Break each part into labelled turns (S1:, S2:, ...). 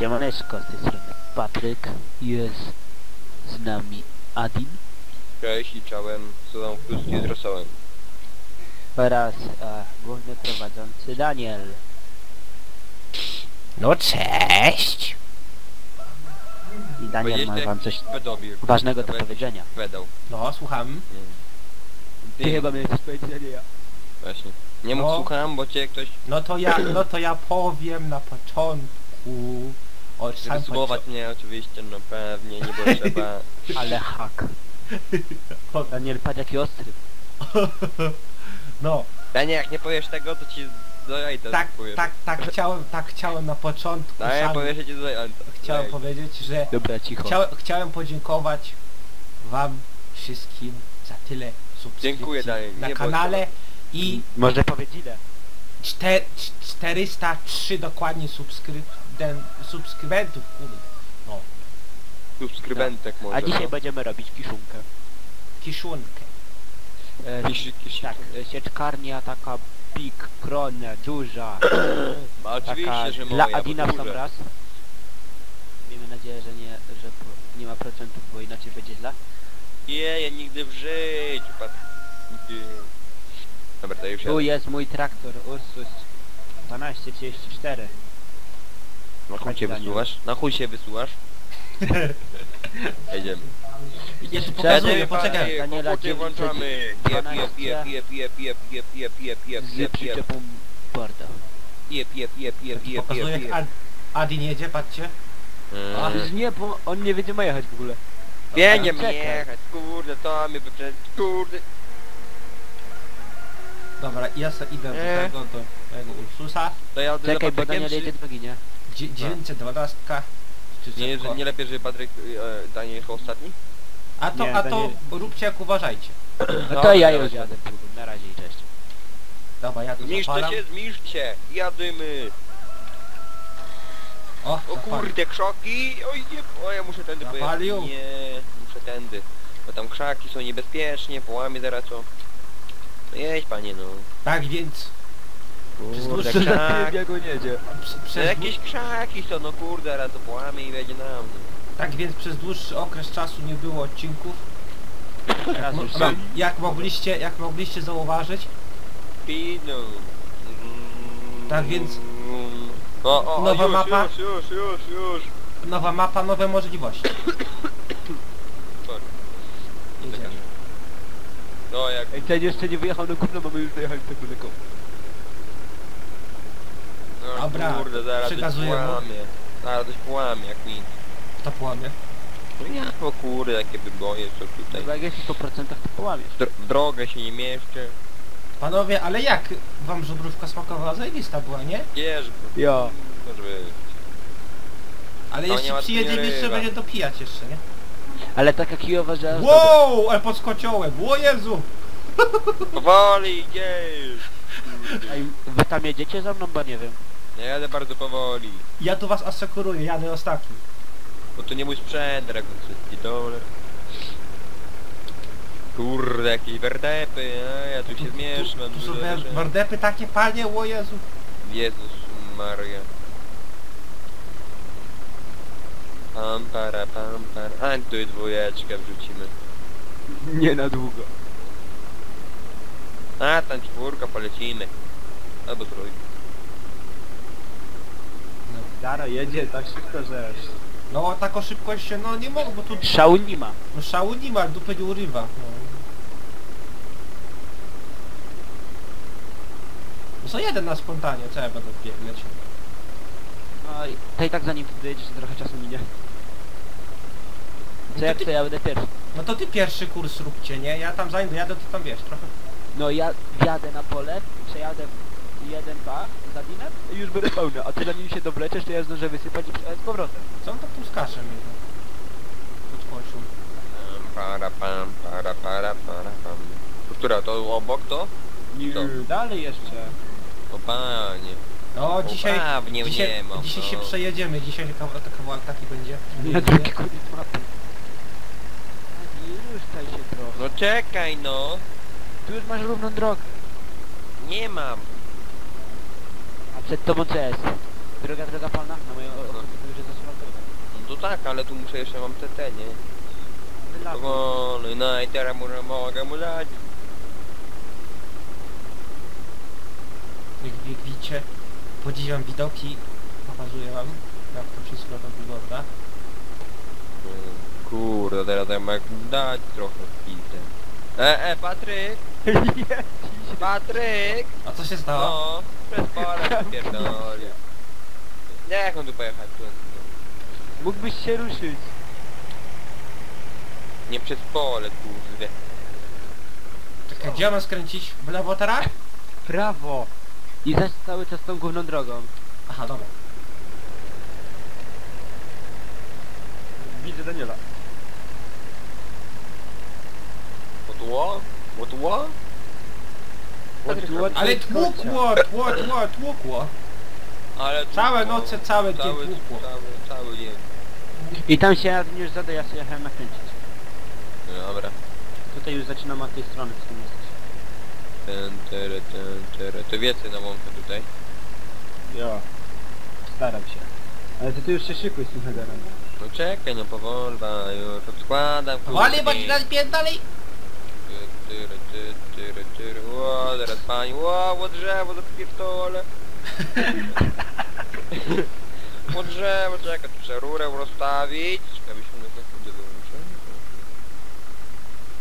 S1: Siemaneczko, z tej strony Patryk, jest z nami Adin
S2: Cześć i czołem, Sudam Kluski z rosołem.
S1: oraz e, główny prowadzący Daniel.
S3: No cześć!
S1: I Daniel ma wam coś
S2: Pedobir.
S1: ważnego do powiedzenia.
S2: Pedał.
S3: No, słucham.
S1: Ty chyba miałeś coś powiedzieć, a nie ja.
S2: Właśnie. Nie mów
S3: No.
S2: słucham, bo cię ktoś
S3: No to ja, no to ja powiem na początku o
S2: chce
S3: samym
S2: słować mnie oczywiście, no pewnie, nie było trzeba.
S1: Ale hak.
S3: początku.
S1: Daniel, patrz jaki ostry.
S3: No,
S2: Panie, jak nie powiesz tego, to ci do jajta
S3: tak,
S2: zakupuję.
S3: tak, tak chciałem, tak chciałem na początku
S2: No ci do jajta.
S3: chciałem powiedzieć, że
S1: Dobra, cicho.
S3: chciałem, chciałem podziękować wam wszystkim za tyle subskrypcji
S2: Dziękuję,
S3: na
S2: nie
S3: kanale i
S1: Może powiedz ile?
S3: czter, cz- 403 dokładnie subskryp, den, subskrybentów, kurde. No,
S2: Subskrybentek może.
S1: A dzisiaj
S2: no.
S1: będziemy robić kiszunkę.
S3: kiszunkę.
S1: E,
S2: Kiszy, kiszy.
S1: tak, e, sieczkarnia taka big, krona, duża.
S2: Oczywiście,
S1: Taka
S2: że
S1: dla
S2: moja,
S1: Adina
S2: bo
S1: w sam
S2: duże.
S1: raz. Miejmy nadzieję, że nie, że po- nie ma procentów, bo inaczej będzie źle.
S2: Nie, ja nigdy w życiu, pat... Dobra, to już
S1: Tu jest mój traktor Ursus 1234.
S2: Na chuj się wysuwasz? Na chuj się wysuwasz? Jedziemy.
S1: Czekaj,
S3: pokazuję, poczekaj.
S1: Daniela, 900,
S2: włączamy. Jep, jep, jep, jep, jep, jep, jep, jep, jep, jep, jep, jep.
S1: przyczepą Borda.
S2: Jep, jep, jep, jep, jep,
S3: Pokazuję
S2: jep,
S3: jak
S2: jep.
S3: Ad, Adin jedzie, patrzcie.
S2: Mm.
S1: Ale nie, bo on nie wiedzie ma jechać w ogóle.
S2: Biegnie
S1: Czekaj.
S2: jechać, kurde, to mnie wyprzedzi, kurde.
S3: Dobra, ja se idę do
S2: Nie.
S3: tego, do tego Ursusa.
S2: To ja jadę
S1: Czekaj, bo Daniel
S2: czy...
S1: jedzie drogi, nie?
S3: Dzie- 912. Czy
S2: Nie,
S3: szybko?
S2: że nie lepiej, żeby Patryk, e, Daniel jechał ostatni?
S3: A to,
S1: Nie,
S3: a to róbcie jak uważajcie.
S1: No to ja już jadę. Na razie i cześć.
S3: Dobra, ja tu
S2: Zniszczcie
S3: zapalam.
S2: się, zniszczcie, jadymy.
S3: O,
S2: O kurde, krzaki, oj nie, o ja muszę tędy pojechać. Nie, muszę tędy. Bo tam krzaki są niebezpiecznie, połamie zaraz co. No jedź panie no.
S3: Tak więc
S2: Kurde,
S3: dłuższy-
S2: krzak.
S1: jak on jedzie.
S3: prze-
S2: No jakieś krzaki są, no kurde, zaraz to połamie i będzie nam.
S3: Tak więc przez dłuższy okres czasu nie było odcinków.
S1: Teraz
S3: Mo-
S1: już
S3: no,
S1: są.
S3: jak mogliście, jak mogliście zauważyć,
S2: Pino.
S3: Tak więc-
S2: O, o,
S3: Nowa
S2: już,
S3: mapa?
S2: Już, już, już, już.
S3: nowa mapa, nowe możliwości.
S2: Sorry.
S3: Jedziemy.
S2: No jak...
S1: Ej, ten jeszcze nie wyjechał na górę, mamy już dojechać tak daleko.
S2: No,
S3: Dobra,
S2: kurde, zaraz coś
S3: przekazuję mu.
S2: połamie. Zaraz coś połamie jak nic.
S3: To połamie.
S2: No ja, o kurde, jakie wyboje, co tutaj.
S1: Chyba jak jest w 100% to połamiesz.
S2: W drogę się nie mieszczę.
S3: Panowie, ale jak wam żubrówka smakowała? Zajebista była, nie?
S2: Wiesz,
S1: Jo.
S2: może być.
S3: Ale
S2: nie ma
S3: przyjedziemy,
S2: nie
S3: jeszcze
S2: ryba.
S3: będzie dopijać jeszcze, nie?
S1: Ale taka kijowa, że... aż
S3: Wow, ale podskociołem, o Jezu!
S2: Powoli idziesz!
S1: Ej, wy tam jedziecie za mną, bo nie wiem.
S2: Ja jadę bardzo powoli.
S3: Ja tu was asekuruję, jadę ostatni.
S2: Bo to nie mój sprzęt, Dragon 30 dolar. Kurde, jakieś wertepy, a ja tu się zmieszam.
S3: Tu, tu są wardepy takie, panie, o Jezu.
S2: Jezus Maria. Pam para pam para. A tu i dwójeczkę wrzucimy.
S1: Nie na długo.
S2: A tam czwórka polecimy. Albo trójka.
S1: Dara jedzie tak szybko, że...
S3: No, taką szybkość się, no nie mogę, bo tu
S1: Szału nie ma.
S3: no, szału nie ma, dupy nie urywa. No. No co jeden na spontanie, co ja będę biegać?
S1: No i to i tak zanim ty dojedziesz, to trochę czasu minie. Co
S3: to
S1: jak
S3: ty-
S1: to ja będę pierwszy?
S3: No to ty pierwszy kurs róbcie, nie? Ja tam zanim dojadę, to tam wiesz, trochę...
S1: No ja wjadę na pole, przejadę jeden pa za dinem i już będę pełny, a ty zanim się dobleczesz, to ja zdążę wysypać i przejechać z powrotem.
S3: Co on to puskacze mi to podskoczył?
S2: Para pam para para para pam. Która to obok to?
S1: Nie,
S2: To.
S1: dalej jeszcze.
S2: O panie.
S3: No, dzisiaj... Dzisiaj,
S2: nie mam.
S3: dzisiaj się
S2: no.
S3: przejedziemy, dzisiaj kawa- to kawałek taki będzie.
S1: Na drugi koniec mapy.
S2: Poczekaj no.
S1: Tu już masz równą drogę.
S2: Nie mam.
S1: A przed tobą co jest? Droga, droga palna? Na moją ochotę to już jest asfaltowa.
S2: No to tak, ale tu muszę jeszcze mam TT, nie? Powoli, no i teraz może mogę mu dać.
S3: Jak, jak widzicie, podziwiam widoki, pokazuję wam, jak to wszystko to wygląda.
S2: Mm, Kurde, teraz ja mogę dać trochę w pizdę. E, e, Patryk! Patryk!
S3: A co się stało?
S2: No, przez pole pierdolę. Jak on tu pojechać? Tu,
S1: Mógłbyś się ruszyć.
S2: Nie przez pole, kurde.
S3: Czekaj, gdzie mam skręcić? W lewo teraz?
S1: Prawo. I zaś cały czas tą główną drogą.
S3: Aha, dobra.
S1: Widzę Daniela.
S2: Motło? Motło?
S1: Motło?
S3: Ale tłukło, tło, tło, tłukło.
S2: Ale
S3: Całe noce, całe dzień
S2: cały,
S3: tłukło.
S2: cały, cały dzień.
S1: I tam się ja już zadaję, ja sobie jechałem nakręcić.
S2: Dobra.
S1: Tutaj już zaczynam od tej strony, z tym jesteś.
S2: Ten, tere, ten, tere. To wiece na łąkę tutaj.
S1: Jo. Staram się. Ale ty tu już się szykuj z tym headerem.
S2: No czekaj, no powolba, już odkładam.
S3: Wali, bądź dalej.
S2: Tyry, ty, tyry, tyry. Ło, teraz pani, ło, ło drzewo, zapierdolę. Ło drzewo, czekaj, tu trzeba rurę rozstawić. Abyśmy na sekundę wyłączyli.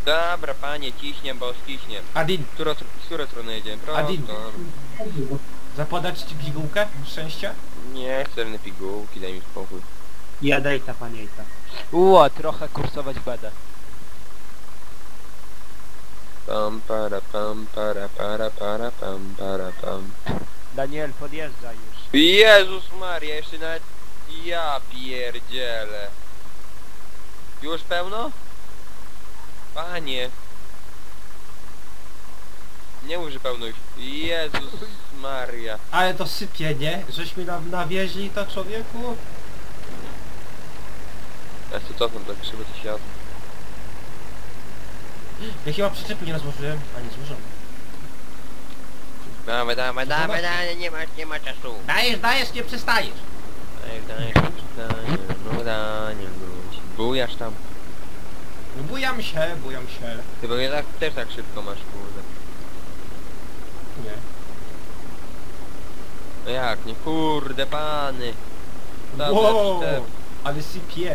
S2: Dobra, panie, ciśnie, bo ściśnie.
S3: Adin,
S2: Która, z której strony jedziemy? Prosto.
S3: Adin. zapodać ci pigułkę? Szczęścia?
S2: Nie chcę żadne pigułki, daj mi spokój.
S1: Jadejta, paniejta. Ło, trochę kursować będę.
S2: Pam, para, pam, para, para, para, pam, para, pam.
S1: Daniel, podjeżdżaj już.
S2: Jezus Maria, jeszcze nawet ja pierdzielę. Już pełno? Panie. Nie mów, że pełno już. Jezus Maria.
S3: Ale to sypie, nie? Żeśmy nam nawieźli to człowieku.
S2: Ja się cofam tak krzywo to świat.
S3: Ja chyba przyczepy nie rozłożyłem, a nie złożyłem.
S2: Dawaj, dawaj, dawaj, dawaj, nie ma, nie ma czasu.
S3: Dajesz, dajesz, nie przestajesz.
S2: Daj, daj, daj, no daj, wróć. Bujasz tam.
S3: No bujam się, bujam się.
S2: Ty pewnie tak, też tak szybko masz, kurde.
S3: Nie.
S2: No jak, nie kurde, pany. Dobra,
S3: Wow,
S2: przyczep.
S3: ale sypie,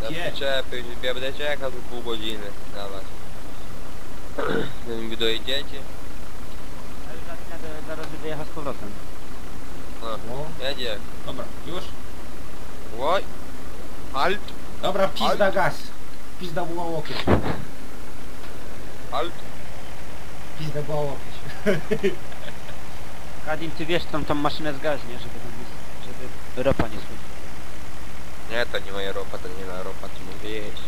S2: Na
S3: sypie.
S2: przyczepy, ja będę czekał tu pół godziny na was. Zanim wy dojedziecie.
S1: Ale zaraz, jadę- zaraz będę jechał z powrotem.
S2: No,
S3: No,
S2: jedzie.
S3: dobra, już?
S2: Oj! Halt!
S3: Dobra, pizda gaz. Pizda była łokieć.
S2: Halt!
S3: Pizda była łokieć.
S1: Kadim, ty wiesz, tam tą maszynę zgaźnie, żeby tam nie, żeby ropa nie słyszeć.
S2: Nie, to nie moja ropa, to nie na ropa, to mówię jeść.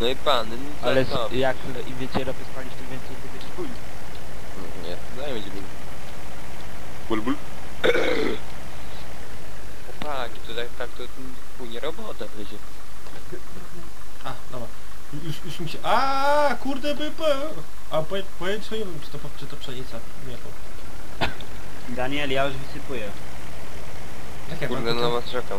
S2: No i pan, no co,
S1: Ale
S2: co?
S1: s- jak im więcej ropy spalisz, tym więcej ty będziesz twój.
S2: Nie, daj mi ból. Ból, ból. Chłopaki, to tak, tak to płynie robota będzie.
S3: A, dobra. Już, już mi się... A, kurde by A powiedz, wiem, czy to, czy to pszenica. Nie to.
S1: Daniel, ja już wysypuję.
S3: Jak ja
S2: Kurde,
S3: to-
S2: was czekam.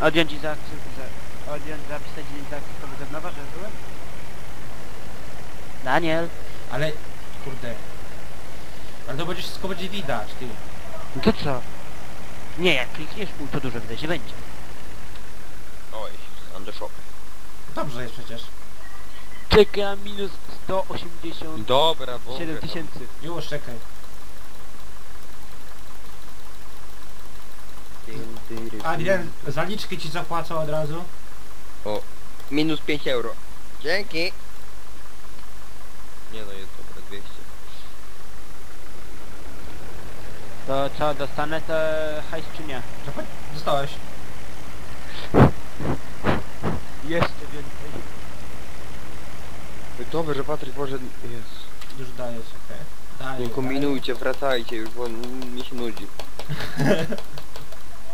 S1: Odjąć i za... za odjąć, zapisać i zaakceptować od nowa, że byłem? Daniel.
S3: ale... Kurde. Ale to będzie wszystko będzie widać, ty.
S1: No to co? Nie, jak klikniesz pół, to dużo widać nie będzie.
S2: Oj, Andeszop.
S3: Dobrze jest przecież.
S1: Czekam minus 187
S2: Dobra, bo...
S1: tysięcy.
S3: Już, czekaj.
S2: no.
S3: Adrian, zaliczki ci zapłacę od razu.
S2: Minus 5 euro. Dzięki. Nie no, jest dobra, 200.
S1: To co, dostanę te hajs czy nie?
S3: Dostałeś.
S1: Jeszcze więcej.
S2: Dobrze, że Patryk może... Jest.
S3: Już dajesz, okej. Dajesz,
S2: Nie kombinujcie, wracajcie już, bo mi się nudzi.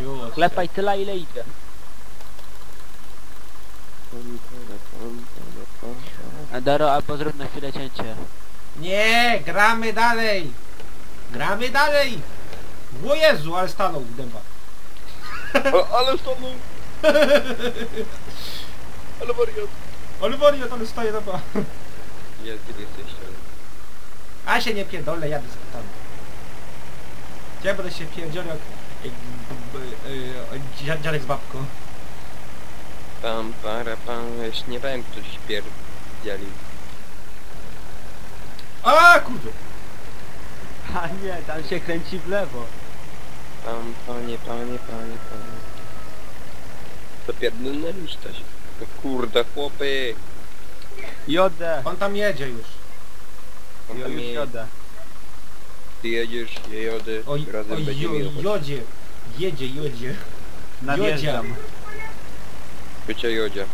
S3: Już.
S1: Klepaj tyle ile idzie. Daro, albo zrób na chwilę cięcie.
S3: Nie, gramy dalej! Gramy dalej! O Jezu, ale stanął dęba.
S2: Ale stanął! Ale wariat!
S3: Ale wariat, ale staje dęba.
S2: Gdzie wy jesteście?
S3: A się nie pierdolę, jadę z tam. Ja będę się pierdział jak... y, dzia- dziadek z babką.
S2: Pam, para, pam, już nie wiem, ktoś pierdzieli.
S3: A kurde!
S1: A nie, tam się kręci w lewo.
S2: Pam, panie, panie, panie, panie. To pierdolnęliście się. No kurde, chłopy!
S1: Jodę.
S3: On tam jedzie już.
S2: On tam
S1: już
S2: je,
S1: jodę.
S2: ty jedziesz, je jody,
S3: Oj,
S2: razem
S3: oj
S2: będziemy
S3: jo, jodzie. Jedzie, jodzie.
S1: Nadjeżdżam.
S2: Bycie jodzie.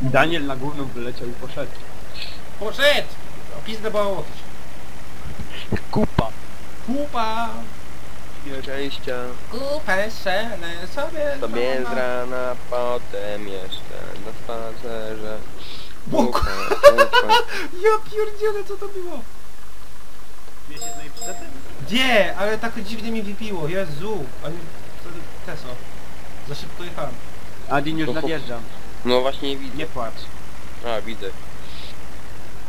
S1: Daniel na górną wyleciał i poszedł.
S3: Poszedł! O pizdę było łokieć.
S1: Kupa.
S3: Kupa!
S2: Szczęścia.
S3: Kupę szelę sobie
S2: Sobie z rana, potem jeszcze na spacerze. Pupa.
S3: Ja pierdzielę, co to było?
S1: Wiecie?
S3: Nie, ale tak dziwnie mi wypiło, Jezu. Oni... To, Teso. Za szybko jechałem.
S1: Adin już nadjeżdżam.
S2: No właśnie widzę.
S1: Nie płacz.
S2: A, widzę.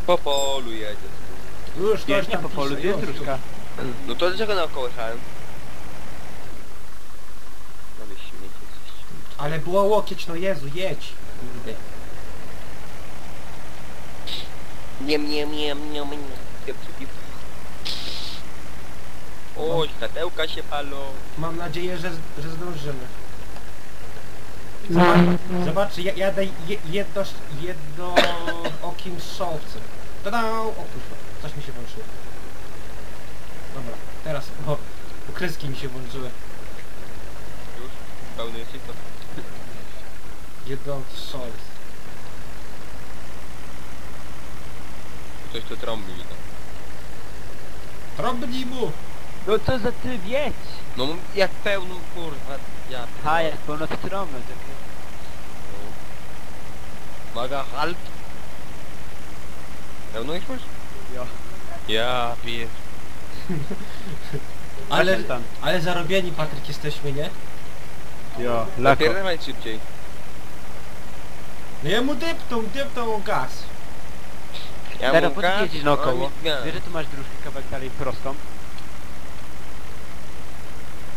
S2: Po polu jedzie.
S3: Już, to
S1: Nie,
S3: już
S1: nie po polu, jest?
S2: No to dlaczego naokoło jechałem? No wy śmiecie jesteście.
S3: Ale było łokieć, no Jezu, jedź. Kurde.
S2: Nie, nie, nie, nie, nie. Oj, światełka się palą.
S3: Mam nadzieję, że, że zdążymy. Zobacz, zobaczcie, ja, jadę je, jedno, jedno okim szowcem. Tada! O kurwa, coś mi się włączyło. Dobra, teraz, o, ukryski mi się włączyły.
S2: Już, pełny jesteś to.
S3: Jedno szowc.
S2: Ktoś tu trąbi to.
S3: Trąbnij mu!
S1: No co za ty wiedź?
S2: No jak pełno, kurwa, ja
S1: Ha, jak pełno stromy.
S2: No. Uwaga, halt! Pełno ich masz?
S1: Jo.
S2: Ja pier...
S3: Ale, ale zarobieni Patryk jesteśmy, nie?
S1: Jo, lako.
S2: Napierdalaj szybciej.
S3: No ja mu dyptą, dyptą o gaz.
S2: Ja mu
S1: po co
S2: on
S1: naokoło? Wiesz, że tu masz dróżkę kawałek dalej prostą?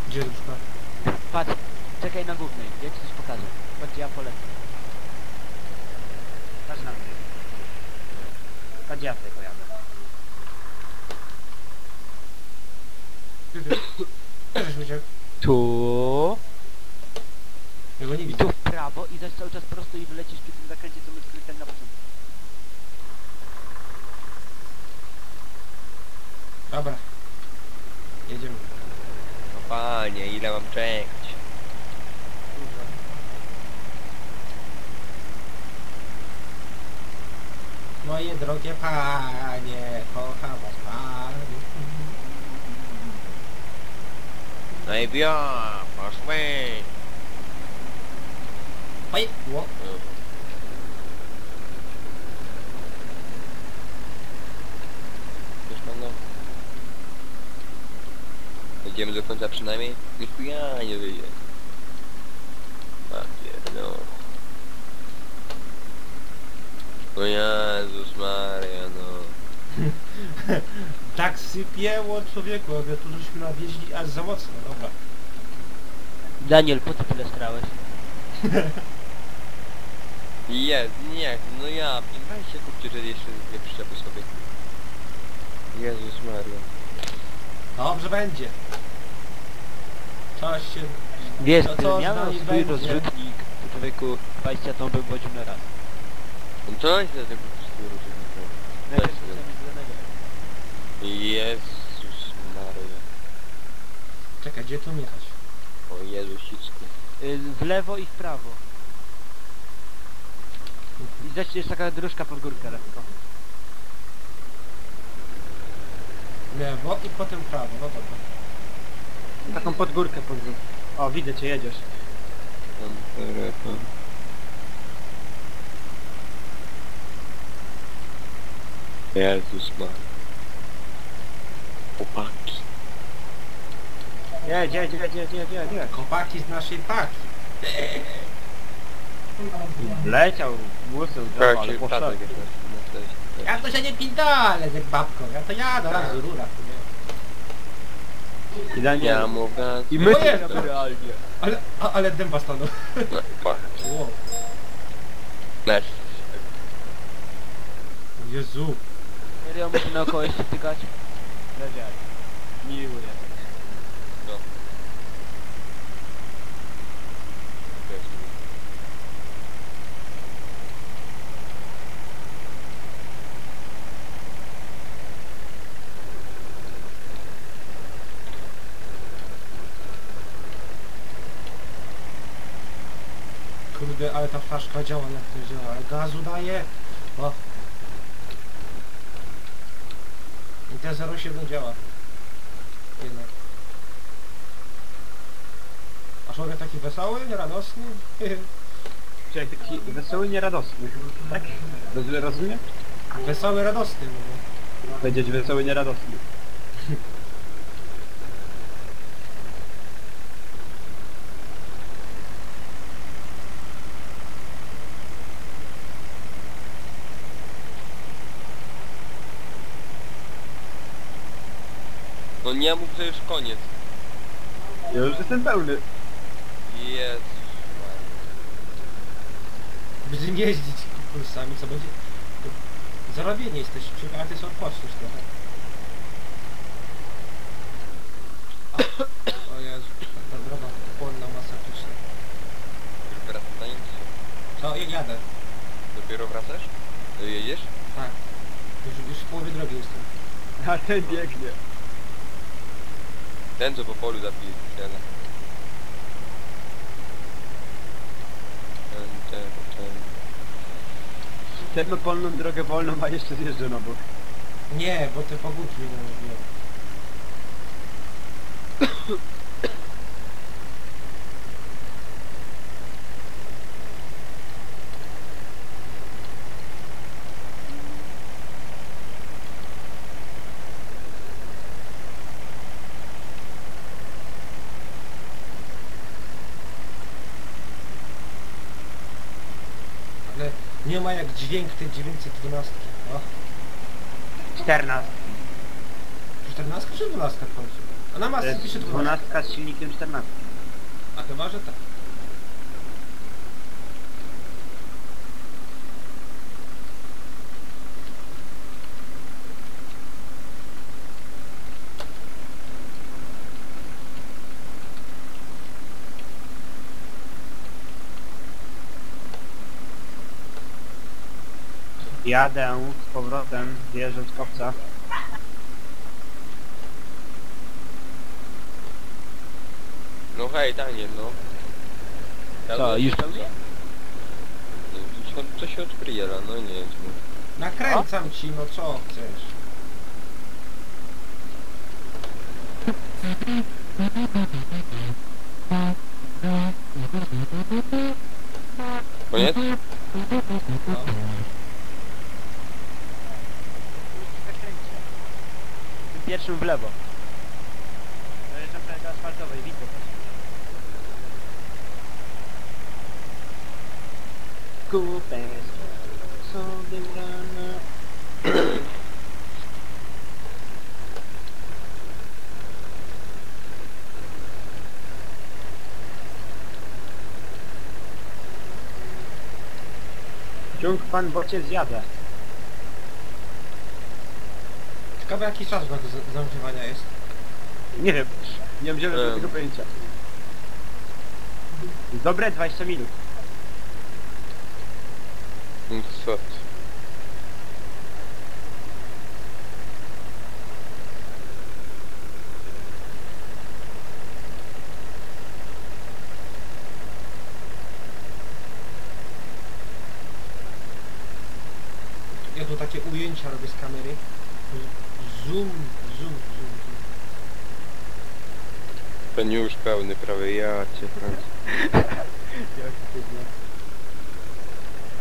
S3: Gdzie różka?
S1: Patrz, czekaj na głównej, ja ci coś pokażę. Chodź, ja polecę. Patrz na mnie. Chodź, ja tutaj pojadę.
S3: Ty, ty. Gdzie żeś uciekł?
S1: Tu
S3: Ja go nie
S1: i
S3: widzę.
S1: tu w prawo i zaś cały czas prosto i wylecisz przy tym zakręcie, co my skręcamy na początku.
S3: Dobra. Jedziemy.
S2: No panie, ile mam czekać?
S3: Drogie panie, kocham was panie.
S2: No i bio, poszły.
S3: Oj, ło.
S2: Już będą. Jedziemy do końca przynajmniej? Już ja nie wyjdzie. Papier, no. O Jezus Maria, no.
S3: Tak sypięło człowieku, ale tu żeśmy nawieźli aż za mocno, dobra.
S1: Daniel, po co tyle strałeś?
S2: Jest, nie, no ja, weź się kupcie, że jeszcze dwie przyczepy sobie. Jezus Maria.
S3: Dobrze będzie. Coś się...
S4: Wiesz,
S3: No
S4: gdybym
S3: co z
S4: miał
S3: nami
S4: swój rozrzutnik, człowieku 20 ton bym wodził na raz.
S2: No to jest za tego
S4: mieć zielonego.
S2: Jezus Maria.
S3: Czekaj, gdzie tu jechać?
S2: O Jezusicku.
S4: Y, W lewo i w prawo. I zaś jest taka dróżka pod górkę lekko.
S3: Lewo i potem prawo, no dobra.
S1: Taką podgórkę podwór. O, widzę cię, jedziesz.
S2: Tam telefon. Jezus Maria. Chłopaki.
S1: Jedź, jedź, jedź, jedź, jedź, jedź, jedź.
S3: Kopaki z naszej paki.
S1: Leciał, musel, drzewo, ale
S2: tatek jest na-.
S3: Ja to się nie pindolę z babką, ja to jadę raz z rura.
S1: Idealnie.
S2: Ja mu gaz.
S1: I my
S3: O Jezu.
S1: tu realnie.
S3: Ale, a, ale dęba stanął.
S2: No, fuck.
S3: Wow.
S2: Mecz.
S3: O Jezu.
S4: Serio muszę naokoło jeszcze tykać?
S1: Ledziaj. Miłuję.
S2: No.
S3: Kurde, ale ta flaszka działa jak to działa, ale gazu daje. O. I T07 działa. Jednak. A człowiek taki wesoły, nieradosny?
S1: Człowiek taki wesoły, nieradosny. Tak? Dobrze rozumiem?
S3: wesoły, radosny mówię.
S1: Powiedzieć wesoły, nieradosny.
S2: No nie mów, że już koniec.
S1: Ja już jestem pełny.
S2: Jezus Maria.
S3: Będziemy jeździć kursami, co będzie... Zarobienie jesteś, a ty sobie odpoczniesz trochę. A, o Jezu, ta droga płonna masakrycznie.
S2: Już wracasz na nic?
S3: Co, ja jadę.
S2: Dopiero wracasz? To jedziesz?
S3: Tak. Już, już w połowie drogi jestem.
S1: A ten biegnie.
S2: Ten co po polu zabije ten. Ten, ten, ten.
S1: Ten ma polną drogę wolną, a jeszcze zjeżdża na bok.
S3: Nie, bo te pogódki mnie nie ma jak dźwięk tej 912. O,
S1: 14.
S3: 14 czy 12 w końcu? A na masce pisze 12.
S1: 12 z silnikiem 14.
S3: A chyba, że tak.
S1: Jadę z powrotem, zjeżdżam z kopca.
S2: No hej, Daniel, no.
S4: Co,
S2: to-
S4: już pełnie?
S2: Co, co się odprijela, no nie wiem.
S3: Nakręcam ci, no co chcesz?
S2: Koniec?
S3: No.
S4: Pierwszym w lewo.
S1: Dojeżdżam prawie do asfaltowej, widzę to. Kupę sobie rano. Ciąg pan, bo cię zjadę.
S3: Ciekawe jaki czas do z- zagrzewania jest.
S5: Nie wiem. Nie mam zielonego
S2: Em.
S5: tego pojęcia. Dobre 20 minut.
S2: Mm, Co?
S3: Ja tu takie ujęcia robię z kamery.
S2: Ten już pełny prawie, ja cię kręcę.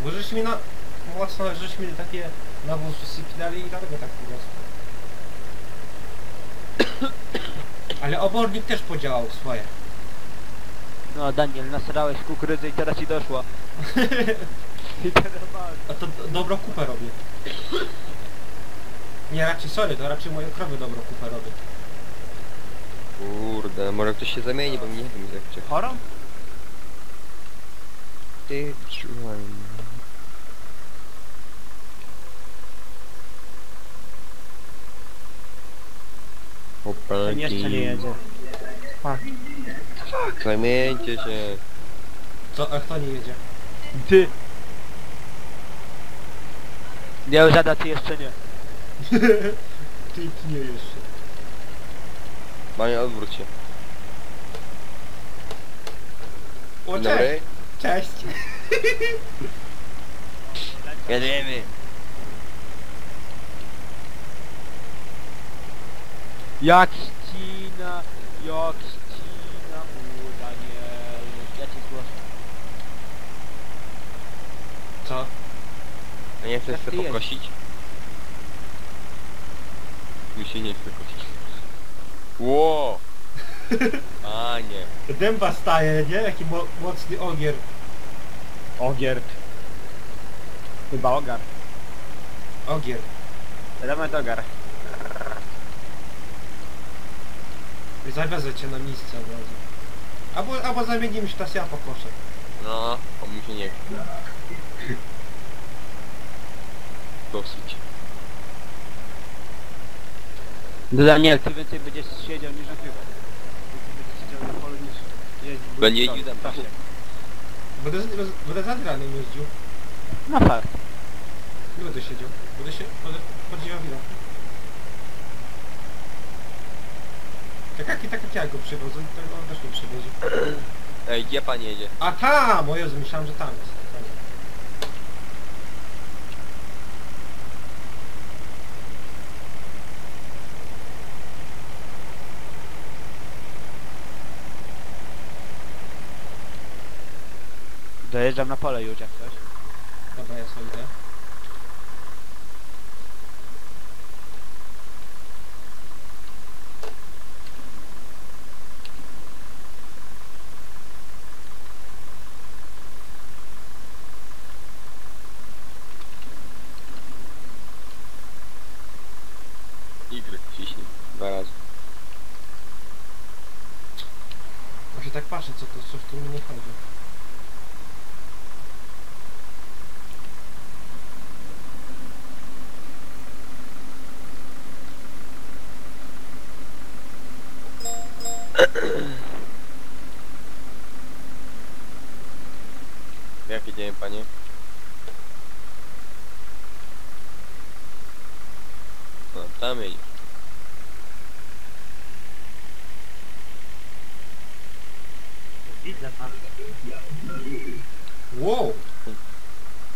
S3: Bo żeś mi na... Mocno, żeś mi takie nawóz wysypinali i dlatego tak po prostu. Ale obornik też podziałał swoje.
S1: No Daniel, nasrałeś w kukurydzę i teraz ci doszła. I.
S3: A to do- dobro kupę robię. Nie, raczej sorry, to raczej moje krowy dobro kupę robię.
S2: Kurde, może ktoś się zamieni, bo nie wiem jak cię...
S5: Chorą?
S2: Ty, słuchaj.
S5: Ten jeszcze nie jedzie.
S2: Zamieńcie się.
S3: Co, a kto nie jedzie?
S1: Ty. Nie, żada ty jeszcze nie.
S3: Ty nie jeszcze.
S2: Panie, odwróć się.
S3: O,
S2: Dzień
S3: cześć!
S2: dobry.
S3: Cześć!
S2: Jedziemy.
S1: Jak ścina, jak ścina, u Daniel. Ja cię zgłoszę.
S3: Co?
S2: A nie chcesz
S1: Jak ty
S2: pokosić? Mi się nie chce kosić. Ło! A nie.
S3: Dęba staje, nie? Jaki mo mocny ogier.
S5: Ogier. Chyba ogar.
S3: Ogier.
S5: Element ogar.
S3: I Zawiozę cię na miejsce od razu. Albo, albo zamienimy się, teraz ja pokoszę.
S2: No, bo mi się nie chce. Dosyć.
S1: No Daniel, ty więcej będziesz siedział niż nagrywał.
S5: Więcej będzie siedział na polu niż jeździć.
S2: Będzie jeździł tam pasie.
S3: Będę, roz, będę za Adrianem jeździł.
S1: No fakt.
S3: Nie będę siedział. Będę się... Będę podziwiał widok. Tak jak i tak jak ja go przywożę, to on też mnie przywiezie.
S2: Ej, gdzie pan jedzie?
S3: A tam! O Jezu, myślałem, że tam jest.
S1: Dojeżdżam na pole już jak coś.
S3: Dobra, ja sobie idę.
S2: Y ciśnij. Dwa razy.
S3: Właśnie tak patrzę, co to, coś tu mi nie chodzi.
S2: Jak jedziemy, panie?
S5: Widzę pan.
S3: Wow!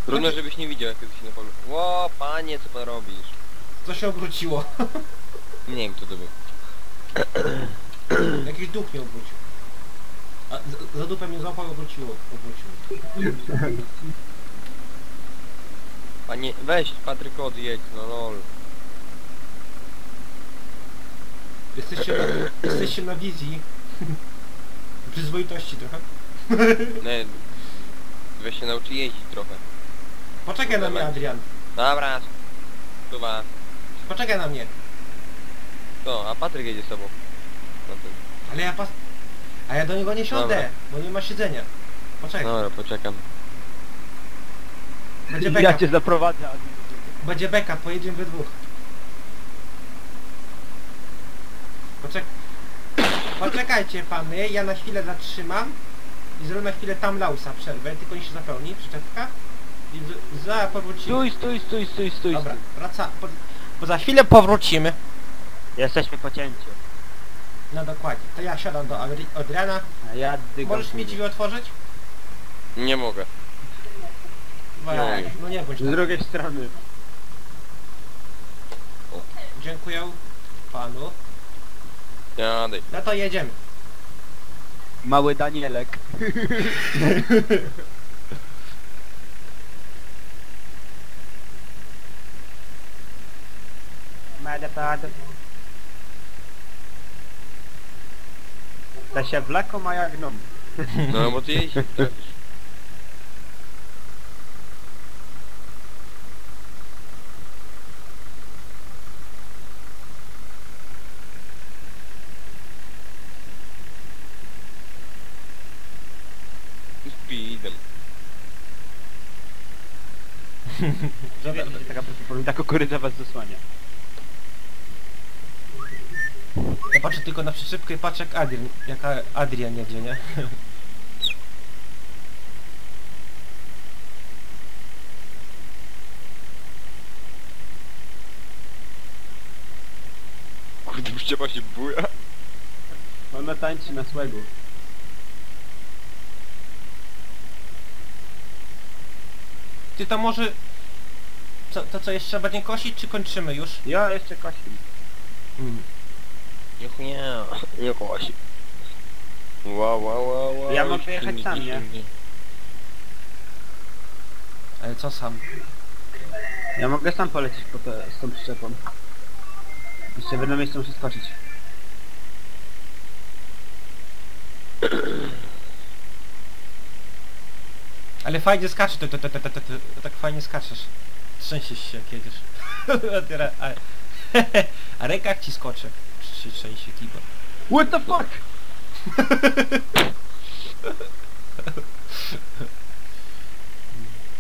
S2: Trudno, żebyś nie widział, jak jesteś na polu. Ło, panie, co pan robisz?
S3: Co się obróciło?
S2: Nie wiem, kto to był.
S3: Jakiś duch mnie obrócił. A za, za dupę mnie złapał obróciło. Obrócił.
S2: Panie, weź, Patryk, odjedź, no lol.
S3: Jesteście na, jesteście na wizji. Przyzwoitości trochę.
S2: Nie, weź się nauczy jeździć trochę.
S3: Poczekaj na mnie, Adrian.
S2: Dobra, tuwa.
S3: Poczekaj na mnie.
S2: To, a Patryk jedzie z tobą. No
S3: Ale ja pas... A ja do niego nie siądę,
S2: Dobra.
S3: bo nie ma siedzenia. Poczekaj.
S2: dobra, poczekam.
S3: Będzie
S1: Ja
S3: beka.
S1: cię zaprowadzę.
S3: Będzie beka, pojedziemy we dwóch. Poczek... Poczekajcie pany, ja na chwilę zatrzymam i zrobię na chwilę tam lausa przerwę, tylko niech się zapełni przyczepka i za powrócimy.
S6: Stój, stój, stój, stój, stój.
S3: Dobra,
S6: stój.
S3: wraca... Po, bo za chwilę powrócimy.
S1: Jesteśmy po cięciu.
S3: No dokładnie. To ja siadam do Adri Adriana.
S1: A ja dygam.
S3: Możesz mi drzwi otworzyć?
S2: Nie mogę. Nie.
S3: no nie bądź
S1: Z
S3: tak.
S1: drugiej strony.
S3: Dziękuję panu.
S2: Jadę.
S3: No to jedziemy.
S6: Mały Danielek.
S1: Medepad. Te się wleką, a ja gnom.
S2: No bo ty jeździsz. trafisz.
S3: Tylko na przyczepkę i patrzę jak Adrian, jaka Adrian jedzie, nie?
S2: Kurde, przyczepa się buja.
S1: Ona tańczy na słegu.
S3: Ty to może... Co, to co jeszcze będzie kosić, czy kończymy już?
S1: Ja jeszcze kosim.
S3: Mm.
S2: Niech nie, nie kosi. Wow, wow, wow, wow.
S1: Ja mogę jechać sam, nie?
S3: Ale co sam?
S1: Ja mogę sam polecieć po te, z tą przyczepą. Jeszcze w jedno miejsce muszę skoczyć.
S3: Ale fajnie skaczesz, to, to, to, to, to, to, to tak fajnie skaczesz. Trzęsiesz się jak jedziesz. a, teraz- a, a ręka jak ci skoczy. Się trzęsie kibor.
S1: What the fuck?